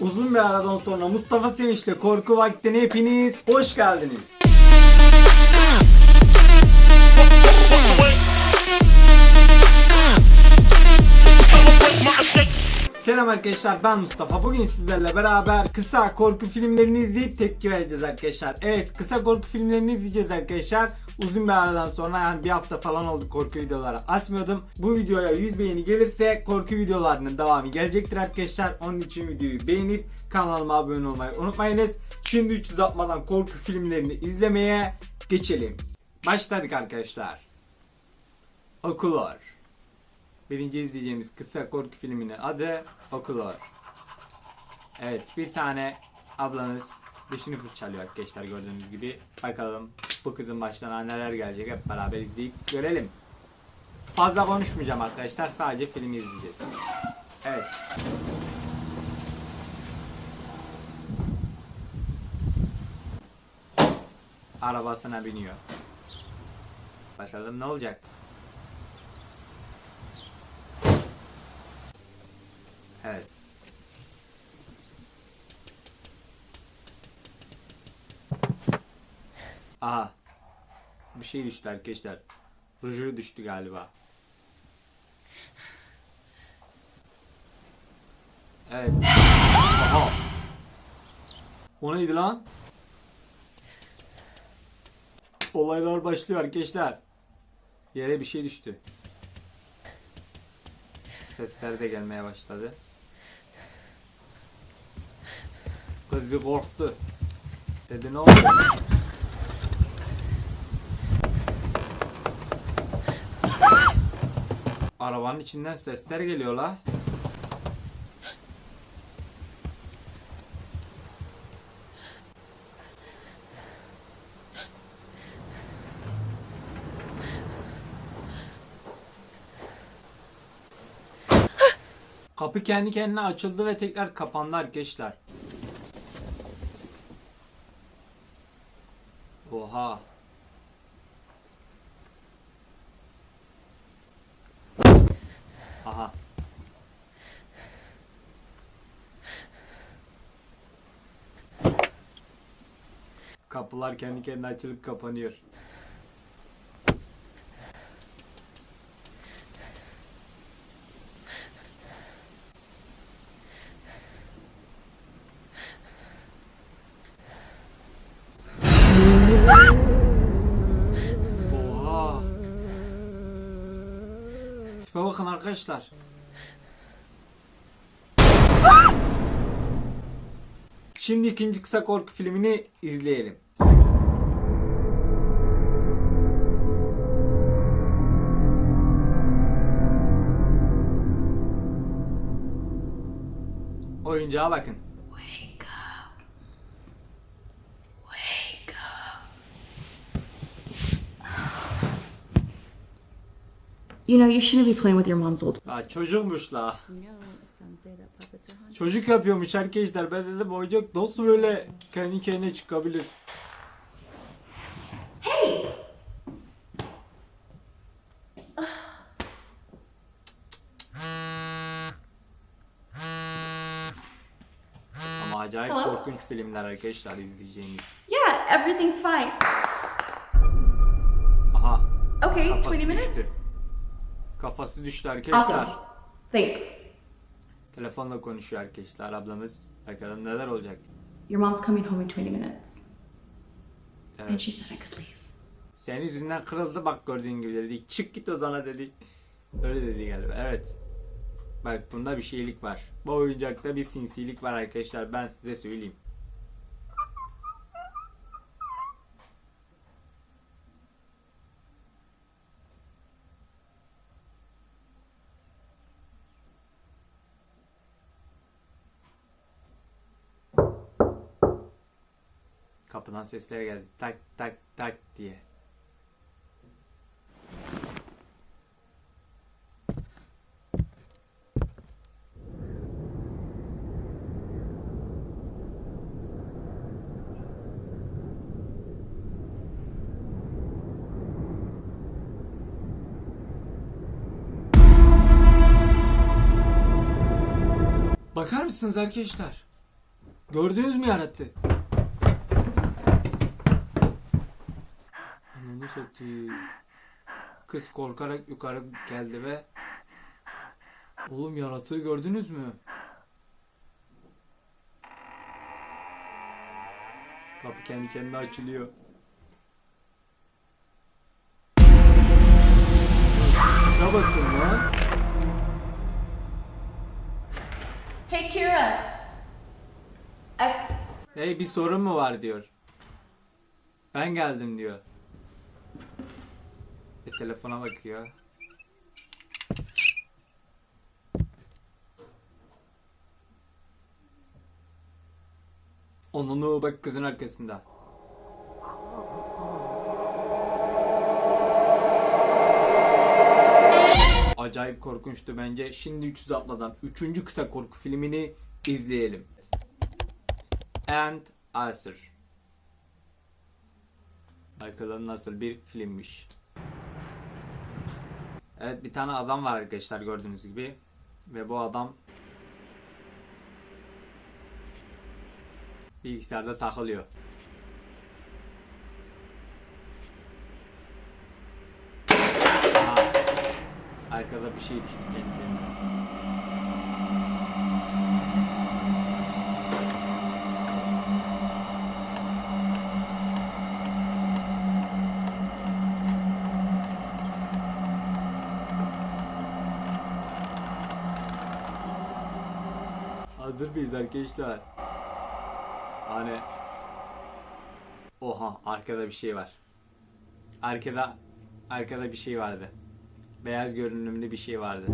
Uzun bir aradan sonra Mustafa Sevinç'le Korku Vakti'ne hepiniz hoş geldiniz. Selam arkadaşlar ben Mustafa. Bugün sizlerle beraber kısa korku filmlerini izleyip tepki vereceğiz arkadaşlar. Evet kısa korku filmlerini izleyeceğiz arkadaşlar. Uzun bir aradan sonra yani bir hafta falan oldu korku videoları atmıyordum. Bu videoya 100 beğeni gelirse korku videolarının devamı gelecektir arkadaşlar. Onun için videoyu beğenip kanalıma abone olmayı unutmayınız. Şimdi 300 atmadan korku filmlerini izlemeye geçelim. Başladık arkadaşlar. Okullar. Birinci izleyeceğimiz kısa korku filminin adı Okulor. Evet bir tane ablanız dişini fırçalıyor arkadaşlar gördüğünüz gibi. Bakalım bu kızın başına neler gelecek hep beraber izleyip görelim. Fazla konuşmayacağım arkadaşlar sadece filmi izleyeceğiz. Evet. Arabasına biniyor. Bakalım ne olacak? Evet. Aha. Bir şey düştü arkadaşlar. Ruju düştü galiba. Evet. Aha. O neydi lan? Olaylar başlıyor arkadaşlar. Yere bir şey düştü. Sesler de gelmeye başladı. Kız bir korktu. Dedi ne oldu? Arabanın içinden sesler geliyor la. Kapı kendi kendine açıldı ve tekrar kapandı arkadaşlar. Oha. Aha. Kapılar kendi kendine açılıp kapanıyor. Arkadaşlar. Şimdi ikinci kısa korku filmini izleyelim. Oyuncağa bakın. You know, you shouldn't be playing with your mom's old. Ha çocukmuş la. You know, some say that puppets are haunted. Çocuk yapıyormuş arkadaşlar. Ben dedim oyuncak nasıl böyle kendi kendine çıkabilir? Ama acayip Hello? korkunç filmler arkadaşlar izleyeceğiniz. Yeah, everything's fine. Aha Okay, kafası 20 minutes? düştü. Kafası düştü arkadaşlar. Awesome. Thanks. Telefonla konuşuyor arkadaşlar ablamız. Bakalım neler olacak. Your mom's coming home in 20 minutes. And Evet. she said I could leave. Senin yüzünden kırıldı bak gördüğün gibi dedi. Çık git o zaman dedi. Öyle dedi galiba. Evet. Bak bunda bir şeylik var. Bu oyuncakta bir sinsilik var arkadaşlar. Ben size söyleyeyim. Kapıdan sesler geldi. Tak tak tak diye. Bakar mısınız arkadaşlar? Gördünüz mü yaratığı? Satayım. Kız korkarak yukarı geldi ve Oğlum yaratığı gördünüz mü? Kapı kendi kendine açılıyor. Ne bakın lan? Hey, Kira. Hey bir sorun mu var diyor. Ben geldim diyor. Bir telefona bakıyor. Onunu bak kızın arkasında. Acayip korkunçtu bence. Şimdi 300 atmadan 3. kısa korku filmini izleyelim. And Answer. Bakalım nasıl bir filmmiş. Evet bir tane adam var arkadaşlar gördüğünüz gibi. Ve bu adam bilgisayarda takılıyor. Aha, arkada bir şey düştü kendi kendine. Hazır mıyız arkadaşlar? Hani Oha arkada bir şey var. Arkada arkada bir şey vardı. Beyaz görünümlü bir şey vardı.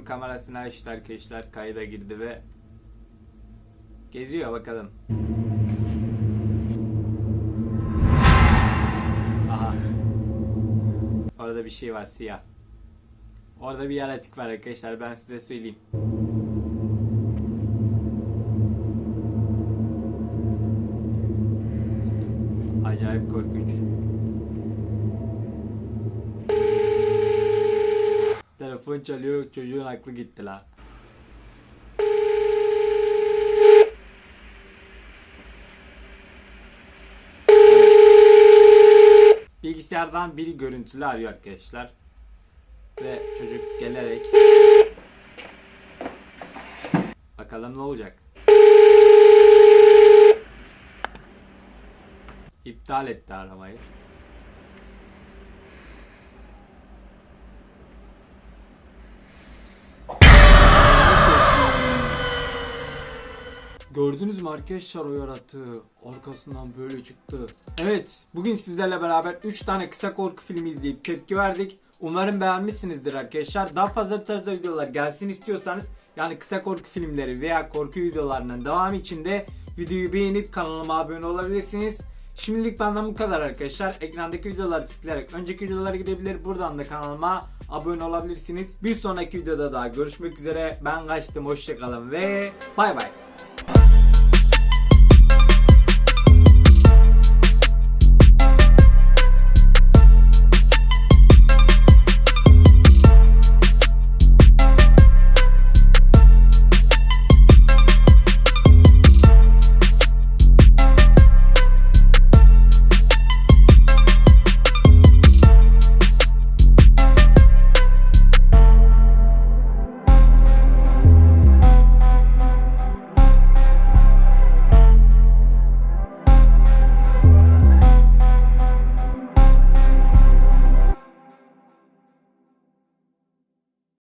Telefonun kamerasını açtı arkadaşlar. Kayda girdi ve geziyor bakalım. Aha. Orada bir şey var siyah. Orada bir yaratık var arkadaşlar ben size söyleyeyim. Acayip korkunç. Telefon çalıyor çocuğun aklı gitti la. Bilgisayardan biri görüntülü arıyor arkadaşlar. Ve çocuk gelerek Bakalım ne olacak. İptal etti aramayı. Gördünüz mü arkadaşlar o yaratığı? Arkasından böyle çıktı. Evet, bugün sizlerle beraber 3 tane kısa korku filmi izleyip tepki verdik. Umarım beğenmişsinizdir arkadaşlar. Daha fazla bu tarzda videolar gelsin istiyorsanız yani kısa korku filmleri veya korku videolarının devamı için de videoyu beğenip kanalıma abone olabilirsiniz. Şimdilik benden bu kadar arkadaşlar. Ekrandaki videoları tıklayarak önceki videolara gidebilir. Buradan da kanalıma abone olabilirsiniz. Bir sonraki videoda daha görüşmek üzere. Ben kaçtım. Hoşçakalın ve bay bay.